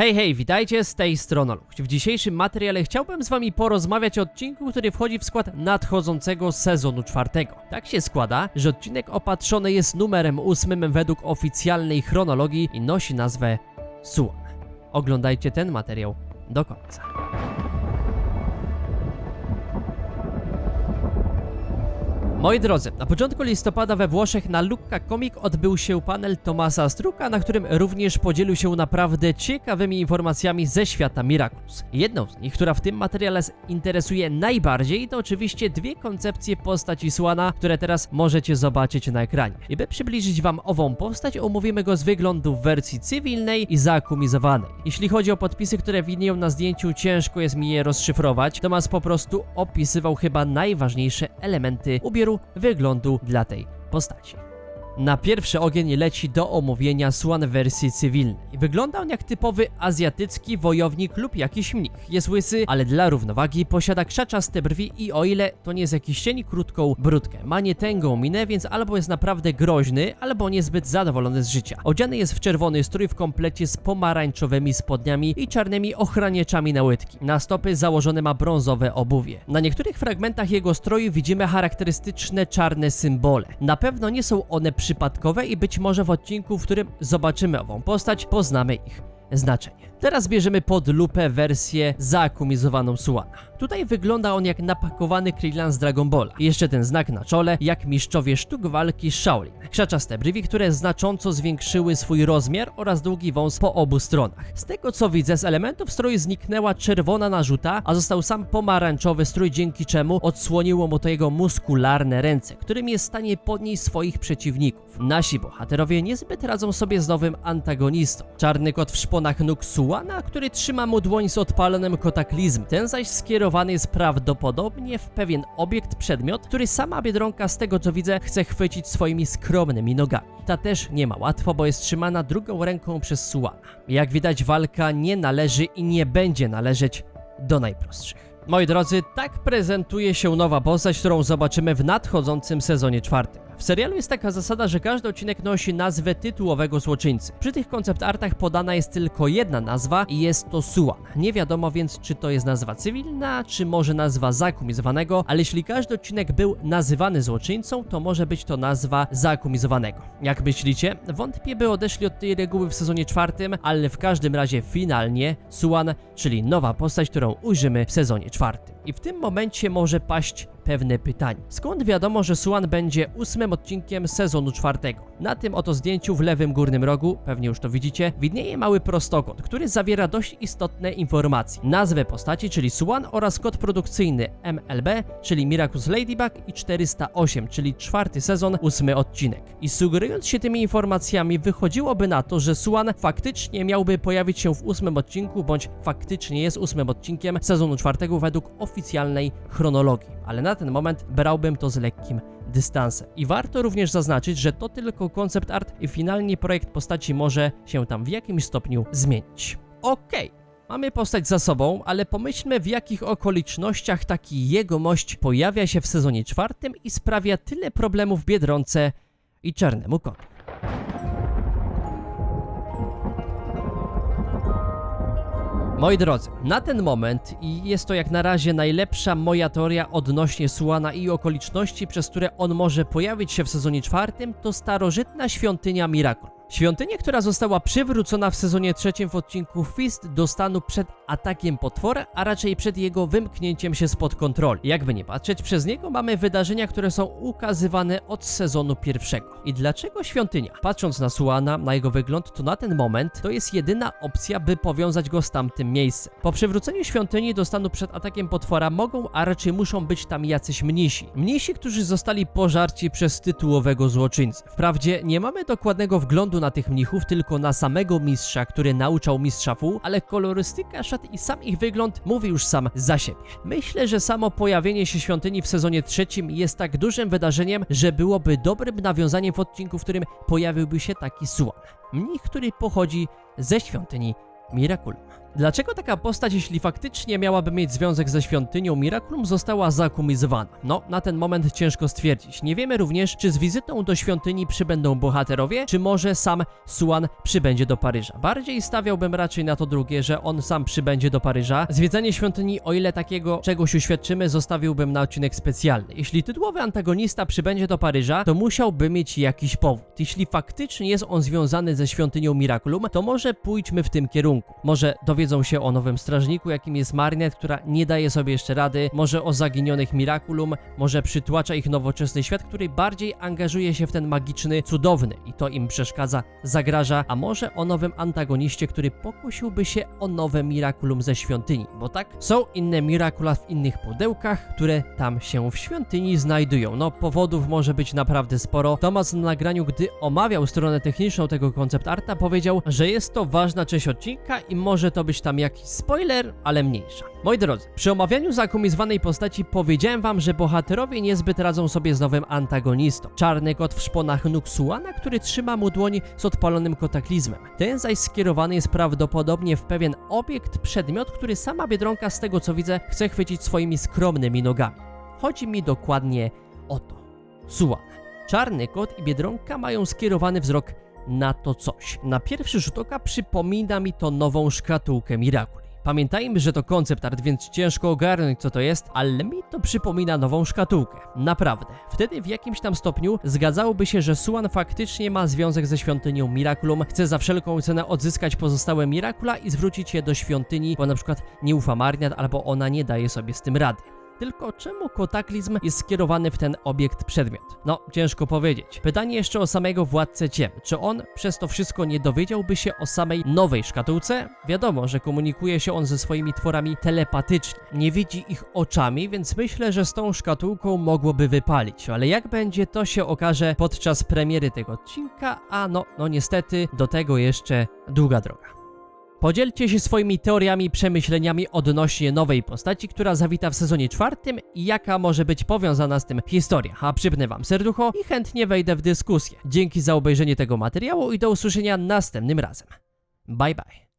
Hej, hej, witajcie z tej strony. W dzisiejszym materiale chciałbym z wami porozmawiać o odcinku, który wchodzi w skład nadchodzącego sezonu czwartego. Tak się składa, że odcinek opatrzony jest numerem ósmym według oficjalnej chronologii i nosi nazwę Suan. Oglądajcie ten materiał do końca. Moi drodzy, na początku listopada we Włoszech na Lucca Comic odbył się panel Tomasa Struka, na którym również podzielił się naprawdę ciekawymi informacjami ze świata Miraculous. Jedną z nich, która w tym materiale interesuje najbardziej, to oczywiście dwie koncepcje postaci Słana, które teraz możecie zobaczyć na ekranie. I by przybliżyć wam ową postać, omówimy go z wyglądu w wersji cywilnej i zakumizowanej. Jeśli chodzi o podpisy, które widnieją na zdjęciu, ciężko jest mi je rozszyfrować. Tomas po prostu opisywał chyba najważniejsze elementy ubioru wyglądu dla tej postaci. Na pierwszy ogień leci do omówienia Swan wersji cywilnej. Wygląda on jak typowy azjatycki wojownik lub jakiś mnich. Jest łysy, ale dla równowagi posiada krzaczaste brwi i o ile to nie jest jakiś cień, krótką brudkę. Ma nietęgą minę, więc albo jest naprawdę groźny, albo niezbyt zadowolony z życia. Odziany jest w czerwony strój w komplecie z pomarańczowymi spodniami i czarnymi ochraniaczami na łydki. Na stopy założone ma brązowe obuwie. Na niektórych fragmentach jego stroju widzimy charakterystyczne czarne symbole. Na pewno nie są one przypadkowe i być może w odcinku, w którym zobaczymy ową postać, poznamy ich znaczenie. Teraz bierzemy pod lupę wersję zakumizowaną Suana. Tutaj wygląda on jak napakowany Krillin z Dragon Balla. Jeszcze ten znak na czole, jak mistrzowie sztuk walki Shaolin. Krzaczaste brwi, które znacząco zwiększyły swój rozmiar oraz długi wąs po obu stronach. Z tego co widzę, z elementów stroju zniknęła czerwona narzuta, a został sam pomarańczowy strój, dzięki czemu odsłoniło mu to jego muskularne ręce, którymi jest w stanie podnieść swoich przeciwników. Nasi bohaterowie niezbyt radzą sobie z nowym antagonistą. Czarny kot w szponach nóg który trzyma mu dłoń z odpalonym kotaklizm. Ten zaś skierowany jest prawdopodobnie w pewien obiekt, przedmiot, który sama Biedronka z tego co widzę chce chwycić swoimi skromnymi nogami. Ta też nie ma łatwo, bo jest trzymana drugą ręką przez Suana. Jak widać walka nie należy i nie będzie należeć do najprostszych. Moi drodzy, tak prezentuje się nowa postać, którą zobaczymy w nadchodzącym sezonie czwartym. W serialu jest taka zasada, że każdy odcinek nosi nazwę tytułowego złoczyńcy. Przy tych koncept artach podana jest tylko jedna nazwa i jest to Suan. Nie wiadomo więc, czy to jest nazwa cywilna, czy może nazwa zakumizowanego, ale jeśli każdy odcinek był nazywany złoczyńcą, to może być to nazwa zakumizowanego. Jak myślicie? Wątpię, by odeszli od tej reguły w sezonie czwartym, ale w każdym razie finalnie Suan, czyli nowa postać, którą ujrzymy w sezonie czwartym. farti. I w tym momencie może paść pewne pytanie. Skąd wiadomo, że Suan będzie ósmym odcinkiem sezonu czwartego? Na tym oto zdjęciu w lewym górnym rogu, pewnie już to widzicie, widnieje mały prostokąt, który zawiera dość istotne informacje. Nazwę postaci, czyli Suan oraz kod produkcyjny MLB, czyli Miraculous Ladybug i 408, czyli czwarty sezon, ósmy odcinek. I sugerując się tymi informacjami, wychodziłoby na to, że Suan faktycznie miałby pojawić się w ósmym odcinku, bądź faktycznie jest ósmym odcinkiem sezonu czwartego według oficjalnej chronologii. Ale na ten moment brałbym to z lekkim dystansem. I warto również zaznaczyć, że to tylko koncept art i finalnie projekt postaci może się tam w jakimś stopniu zmienić. Okej. Mamy postać za sobą, ale pomyślmy w jakich okolicznościach taki jegomość pojawia się w sezonie czwartym i sprawia tyle problemów Biedronce i Czarnemu Kotu. Moi drodzy, na ten moment i jest to jak na razie najlepsza moja teoria odnośnie Suana i okoliczności, przez które on może pojawić się w sezonie czwartym, to starożytna świątynia Miracle. Świątynia, która została przywrócona w sezonie trzecim w odcinku Fist do stanu przed atakiem potwora, a raczej przed jego wymknięciem się spod kontroli. Jakby nie patrzeć, przez niego mamy wydarzenia, które są ukazywane od sezonu pierwszego. I dlaczego świątynia? Patrząc na Suana, na jego wygląd, to na ten moment to jest jedyna opcja, by powiązać go z tamtym miejscem. Po przywróceniu świątyni do stanu przed atakiem potwora mogą, a raczej muszą być tam jacyś mnisi. Mnisi, którzy zostali pożarci przez tytułowego złoczyńcę. Wprawdzie nie mamy dokładnego wglądu na tych mnichów, tylko na samego mistrza, który nauczał mistrza Fu, ale kolorystyka szat i sam ich wygląd mówi już sam za siebie. Myślę, że samo pojawienie się świątyni w sezonie trzecim jest tak dużym wydarzeniem, że byłoby dobrym nawiązaniem w odcinku, w którym pojawiłby się taki Suan. Mnich, który pochodzi ze świątyni Miraculum. Dlaczego taka postać, jeśli faktycznie miałaby mieć związek ze świątynią Miraculum, została zakumizowana? No, na ten moment ciężko stwierdzić. Nie wiemy również, czy z wizytą do świątyni przybędą bohaterowie, czy może sam Suan przybędzie do Paryża. Bardziej stawiałbym raczej na to drugie, że on sam przybędzie do Paryża. Zwiedzanie świątyni, o ile takiego czegoś uświadczymy, zostawiłbym na odcinek specjalny. Jeśli tytułowy antagonista przybędzie do Paryża, to musiałby mieć jakiś powód. Jeśli faktycznie jest on związany ze świątynią Miraculum, to może pójdźmy w tym kierunku. Może dowiedzą się o nowym strażniku, jakim jest Marinette, która nie daje sobie jeszcze rady, może o zaginionych Miraculum, może przytłacza ich nowoczesny świat, który bardziej angażuje się w ten magiczny, cudowny i to im przeszkadza, zagraża, a może o nowym antagoniście, który pokusiłby się o nowe Miraculum ze świątyni, bo tak, są inne Miracula w innych pudełkach, które tam się w świątyni znajdują. No, powodów może być naprawdę sporo. Tomas na nagraniu, gdy omawiał stronę techniczną tego koncept arta, powiedział, że jest to ważna część odcinka i może to być tam jakiś spoiler, ale mniejsza. Moi drodzy, przy omawianiu zakumizowanej postaci powiedziałem wam, że bohaterowie niezbyt radzą sobie z nowym antagonistą. Czarny kot w szponach nóg Suana, który trzyma mu dłoń z odpalonym kotaklizmem. Ten zaś skierowany jest prawdopodobnie w pewien obiekt, przedmiot, który sama Biedronka z tego co widzę chce chwycić swoimi skromnymi nogami. Chodzi mi dokładnie o to. Suan. Czarny kot i Biedronka mają skierowany wzrok na to coś. Na pierwszy rzut oka przypomina mi to nową szkatułkę Miraculi. Pamiętajmy, że to koncept art, więc ciężko ogarnąć co to jest, ale mi to przypomina nową szkatułkę. Naprawdę. Wtedy w jakimś tam stopniu zgadzałoby się, że Suan faktycznie ma związek ze świątynią Miraculum, chce za wszelką cenę odzyskać pozostałe Miracula i zwrócić je do świątyni, bo na przykład nie ufa Marniat albo ona nie daje sobie z tym rady. Tylko czemu kotaklizm jest skierowany w ten obiekt przedmiot? No, ciężko powiedzieć. Pytanie jeszcze o samego władcę ciem. Czy on przez to wszystko nie dowiedziałby się o samej nowej szkatułce? Wiadomo, że komunikuje się on ze swoimi tworami telepatycznie. Nie widzi ich oczami, więc myślę, że z tą szkatułką mogłoby wypalić. Ale jak będzie, to się okaże podczas premiery tego odcinka, a no, no niestety, do tego jeszcze długa droga. Podzielcie się swoimi teoriami i przemyśleniami odnośnie nowej postaci, która zawita w sezonie czwartym i jaka może być powiązana z tym historia. A przypnę wam serducho i chętnie wejdę w dyskusję. Dzięki za obejrzenie tego materiału i do usłyszenia następnym razem. Bye bye.